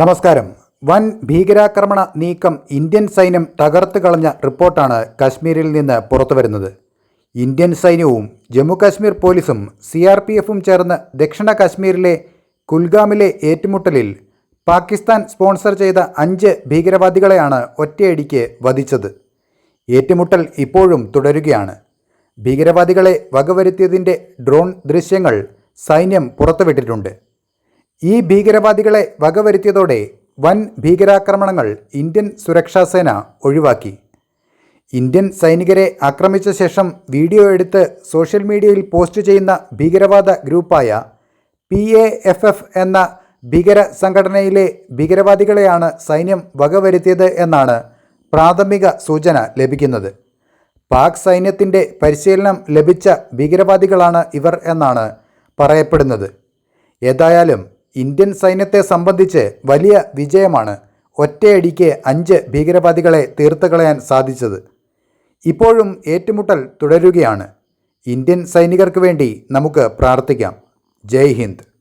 നമസ്കാരം. വൻ ഭീകരാക്രമണ നീക്കം ഇന്ത്യൻ സൈന്യം തകർത്ത് കളഞ്ഞ റിപ്പോർട്ടാണ് കാശ്മീരിൽ നിന്ന് പുറത്തുവരുന്നത് ഇന്ത്യൻ സൈന്യവും ജമ്മു കാശ്മീർ പോലീസും സി ആർ പി എഫും ചേർന്ന് ദക്ഷിണ കാശ്മീരിലെ കുൽഗാമിലെ ഏറ്റുമുട്ടലിൽ പാകിസ്ഥാൻ സ്പോൺസർ ചെയ്ത അഞ്ച് ഭീകരവാദികളെയാണ് ഒറ്റയടിക്ക് വധിച്ചത്. ഏറ്റുമുട്ടൽ ഇപ്പോഴും തുടരുകയാണ്. ഭീകരവാദികളെ വകവരുത്തിയതിന്റെ ഡ്രോൺ ദൃശ്യങ്ങൾ സൈന്യം പുറത്തുവിട്ടിട്ടുണ്ട്. ഈ ഭീകരവാദികളെ വകവരുത്തിയതോടെ വൻ ഭീകരാക്രമണങ്ങൾ ഇന്ത്യൻ സുരക്ഷാസേന ഒഴിവാക്കി. ഇന്ത്യൻ സൈനികരെ ആക്രമിച്ച ശേഷം വീഡിയോ എടുത്ത് സോഷ്യൽ മീഡിയയിൽ പോസ്റ്റ് ചെയ്യുന്ന ഭീകരവാദ ഗ്രൂപ്പായ പി എ എഫ് എഫ് എന്ന ഭീകര സംഘടനയിലെ ഭീകരവാദികളെയാണ് സൈന്യം വകവരുത്തിയത് എന്നാണ് പ്രാഥമിക സൂചന ലഭിക്കുന്നത്. പാക് സൈന്യത്തിന്റെ പരിശീലനം ലഭിച്ച ഭീകരവാദികളാണ് ഇവർ എന്നാണ് പറയപ്പെടുന്നത്. ഏതായാലും ഇന്ത്യൻ സൈന്യത്തെ സംബന്ധിച്ച് വലിയ വിജയമാണ് ഒറ്റയടിക്ക് അഞ്ച് ഭീകരവാദികളെ തീർത്ത് കളയാൻ സാധിച്ചത്. ഇപ്പോഴും ഏറ്റുമുട്ടൽ തുടരുകയാണ്. ഇന്ത്യൻ സൈനികർക്ക് വേണ്ടി നമുക്ക് പ്രാർത്ഥിക്കാം. ജയ് ഹിന്ദ്.